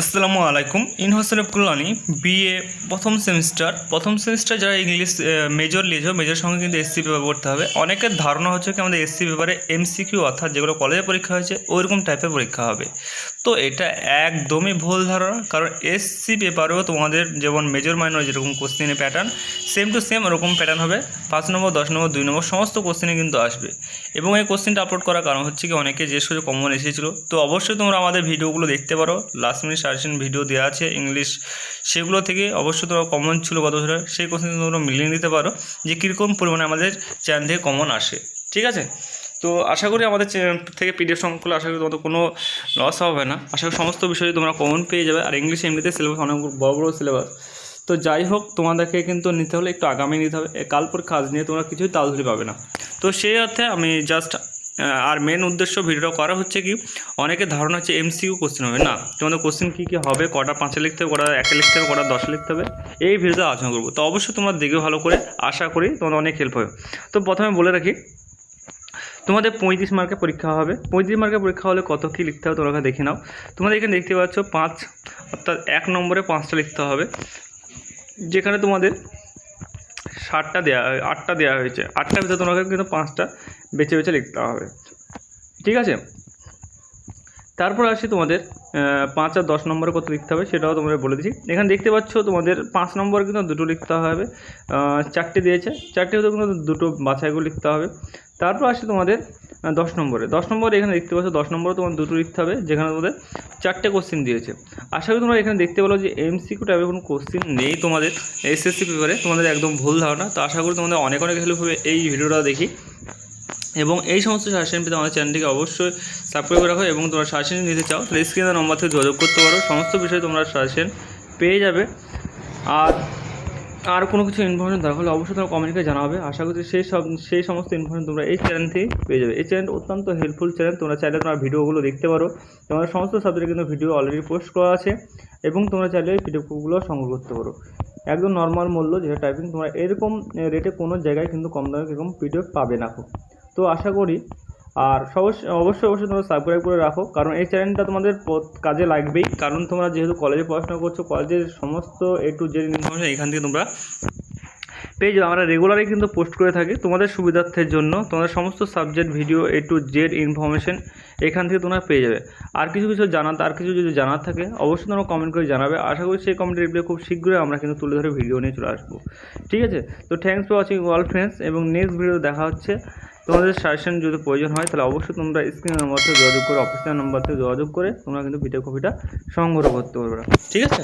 আসসালামু আলাইকুম। ইন হোসেন কল্যাণী বিএ প্রথম সেমিস্টার। প্রথম সেমিস্টার যারা ইংলিশ মেজর লিয়েছো মেজর সঙ্গে কিন্তু এসসি পেপার পড়তে হবে। অনেকের ধারণা হচ্ছে কি আমাদের এসসি পেপারে এমসিকিউ অর্থাৎ যেগুলো কলেজে পরীক্ষা হয়েছে, ওইরকম টাইপের পরীক্ষা হবে। তো এটা একদমই ভুল ধারণা, কারণ এসসি পেপারেও তোমাদের যেমন মেজর মাইনর যেরকম কোশ্চেনের প্যাটার্ন সেম টু সেম ওরকম প্যাটার্ন হবে। পাঁচ নম্বর, দশ নম্বর, দুই নম্বর, সমস্ত কোশ্চেনে কিন্তু আসবে। এবং এই কোশ্চেনটা আপলোড করার কারণ হচ্ছে কি, অনেকে যে সুযোগ কমন এসেছিল। তো অবশ্যই তোমরা আমাদের ভিডিওগুলো দেখতে পারো। লাস্ট মিনিট সাজেশন ভিডিও দেওয়া আছে ইংলিশ সেগুলো থেকে অবশ্যই তোমরা কমন ছিল গত বছরের সেই কোশ্চেন তোমরা মিলিয়ে নিতে পারো যে কীরকম পরিমাণে আমাদের চ্যানেল থেকে কমন আসে, ঠিক আছে? তো আশা করি আমাদের থেকে পিডিএফ সংখ্যা আশা করি তোমাদের কোনো লস হবে না। আশা করি সমস্ত বিষয়ে তোমরা কমন পেয়ে যাবে। আর ইংলিশ এমনিতে সিলেবাস অনেক বড় বড় সিলেবাস তো যাই হোক, তোমাদেরকে কিন্তু নিতে হলে একটু আগামী নিতে হবে। কাল পর কাজ নিয়ে তোমরা কিছুই তাল তাড়াতাড়ি পাবে না। তো সেই অর্থে আমি জাস্ট আর মেন উদ্দেশ্য ভিডিওটা করা হচ্ছে কি, অনেকে ধারণা হচ্ছে এমসিকিউ কোশ্চেন হবে। না, তোমাদের কোশ্চেন কী কী হবে, কটা পাঁচে লিখতে হবে, কটা একে লিখতে হবে, কটা দশে লিখতে হবে, এই ভিডিওতে আলোচনা করব। তো অবশ্যই তোমরা দেখে ভালো করে, আশা করি তোমাদের অনেক হেল্প হবে। তো প্রথমে বলে রাখি, তোমাদের পঁয়ত্রিশ মার্কের পরীক্ষা হবে। পঁয়ত্রিশ মার্কের পরীক্ষা হলে কত কী লিখতে হবে তোমরা দেখে নাও। তোমাদের এখানে দেখতে পাচ্ছ পাঁচ, অর্থাৎ এক নম্বরে পাঁচটা লিখতে হবে। যেখানে তোমাদের ষাটটা দেওয়া আটটা দেওয়া হয়েছে। আটটার ভিতরে তোমাকে কিন্তু পাঁচটা বেছে বেছে লিখতে হবে। ঠিক আছে? তারপর আসি তোমাদের পাঁচ আর দশ নম্বরে কত লিখতে হবে সেটাও তোমাদের বলে দিচ্ছি। এখানে দেখতে পাচ্ছ তোমাদের পাঁচ নম্বরে কিন্তু দুটো লিখতে হবে চারটে দিয়েছে। চারটে কিন্তু দুটো বাছাইগুলো লিখতে হবে। তারপর আসি তোমাদের দশ নম্বরে। দশ নম্বরে এখানে দেখতে পাচ্ছ দশ নম্বরে তোমার দুটো লিখতে হবে, যেখানে তোমাদের চারটে কোশ্চেন দিয়েছে। আশা করি তোমরা এখানে দেখতে পেল যে এমসিকিউ টাইপের কোনো কোশ্চেন নেই তোমাদের এসএসসি পেপারে তোমাদের একদম ভুল ধারণা। তো আশা করি তোমাদের অনেক অনেক হেল্প হবে এই ভিডিওটা দেখি। এবং এই সমস্ত সাজেশন পেতে আমাদের চ্যানেলটিকে অবশ্যই সাবস্ক্রাইব করে রাখো এবং তোমরা সাজেশন নিতে চাও, তাহলে স্ক্রিনের নম্বর থেকে যোগাযোগ করতে পারো। সমস্ত বিষয়ে তোমরা সাজেশন পেয়ে যাবে। আর আর কোনো কিছু ইনফরমেশন দরকার হলে অবশ্যই তোমরা কমেন্টে জানাবে। আশা করছি সেই সব, সেই সমস্ত ইনফরমেশন তোমরা এই চ্যানেল থেকে পেয়ে যাবে। এই চ্যানেল অত্যন্ত হেল্পফুল চ্যানেল তোমরা চাইলে তোমার ভিডিওগুলো দেখতে পারো। তোমাদের সমস্ত সাবজেক্টে কিন্তু ভিডিও অলরেডি পোস্ট করা আছে এবং তোমরা চাইলে এই পিডিএফগুলো সংগ্রহ করতে পারো। একদম নর্মাল মূল্য, যেটা টাইপিং তোমরা এরকম রেটে কোনো জায়গায় কিন্তু কম দামে এরকম পিডিএফ পাবে না তো আশা করি, আর অবশ্যই অবশ্যই তোমরা সাবস্ক্রাইব করে রাখো, কারণ এই চ্যানেলটা তোমাদের কাজে লাগবেই, কারণ তোমরা যেহেতু কলেজে পড়াশোনা করছ কলেজের সমস্ত এ টু জেড ইনফরমেশন এখান থেকে তোমরা পেয়ে যাবে। আমরা রেগুলারই কিন্তু পোস্ট করে থাকি তোমাদের সুবিধার্থের জন্য, তোমাদের সমস্ত subject video A to Z information এখান থেকে তোমরা পেয়ে যাবে। আর কিছু কিছু জানার, আর কিছু যদি জানার থাকে, অবশ্যই তোমরা কমেন্ট করে জানাবে। আশা করি সেই কমেন্টের রিপ্লাই খুব শীঘ্রই আমরা কিন্তু তুলে ধরে ভিডিও নিয়ে চলে আসব। ঠিক আছে? তো thanks for watching all friends এবং নেক্সট ভিডিও দেখা হচ্ছে। তোমাদের সাজেশন যদি প্রয়োজন হয়, তাহলে অবশ্যই তোমরা স্ক্রিনের মধ্যে যোগাযোগ করে অফিসের নাম্বার থেকে যোগাযোগ করে তোমরা কিন্তু ভিডিও কপিটা সংগ্রহ করতে পারবে। ঠিক আছে?